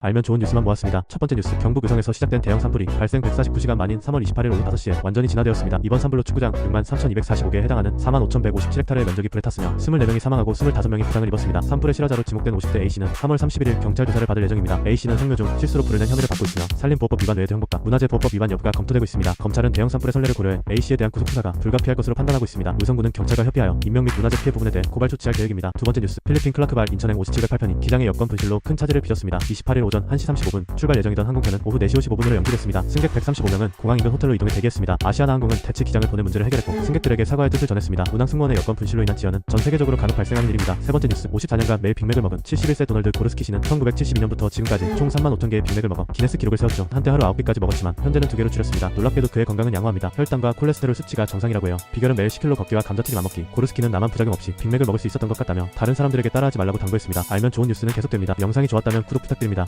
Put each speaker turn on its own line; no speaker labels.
알면 좋은 뉴스만 모았습니다. 첫 번째 뉴스 경북 의성에서 시작된 대형 산불이 발생 149시간 만인 3월 28일 오후 5시에 완전히 진화되었습니다. 이번 산불로 축구장 63,245개에 해당하는 45,157헥타르의 면적이 불에 탔으며 24명이 사망하고 25명이 부상을 입었습니다. 산불의 실화자로 지목된 50대 A씨는 3월 31일 경찰 조사를 받을 예정입니다. A씨는 성묘 중 실수로 불을 낸 혐의를 받고 있으며 산림보호법 위반 외에도 형법과 문화재보호법 위반 여부가 검토되고 있습니다. 검찰은 대형 산불의 선례를 고려해 A씨에 대한 구속 수사가 불가피할 것으로 판단하고 있습니다. 의성군은 경찰과 협의하여 인명 및 문화재 피해 부분에 대해 고발 조치할 계획입니다. 두 번째 뉴스 필리핀 클라크발 인천행 5708편이 기장의 여권 분실로 큰 차질을 빚었습니다. 28일 오전 1시 35분 출발 예정이던 항공편은 오후 4시 55분으로 연기됐습니다. 승객 135명은 공항 인근 호텔로 이동해 대기했습니다. 아시아나항공은 대치 기장을 보내 문제를 해결했고 승객들에게 사과의 뜻을 전했습니다. 운항 승무원의 여권 분실로 인한 지연은 전 세계적으로 간혹 발생하는 일입니다. 세 번째 뉴스 54년간 매일 빅맥을 먹은 71세 도널드 고르스키 씨는 1972년부터 지금까지 총 3만 5천 개의 빅맥을 먹어 기네스 기록을 세웠죠. 한때 하루 9개까지 먹었지만 현재는 2개로 줄였습니다. 놀랍게도 그의 건강은 양호합니다. 혈당과 콜레스테롤 수치가 정상이라고 해요. 비결은 매일 10kg 걷기와 감자튀김 안 먹기. 고르스키는 나만 부작용 없이 빅맥을 먹을 수 있었던 것 같다며 다른 사람들에게 따라하지 말라고 당부했습니다. 알면 좋은 뉴스는 계속됩니다. 영상이 좋았다면 구독 부탁드립니다.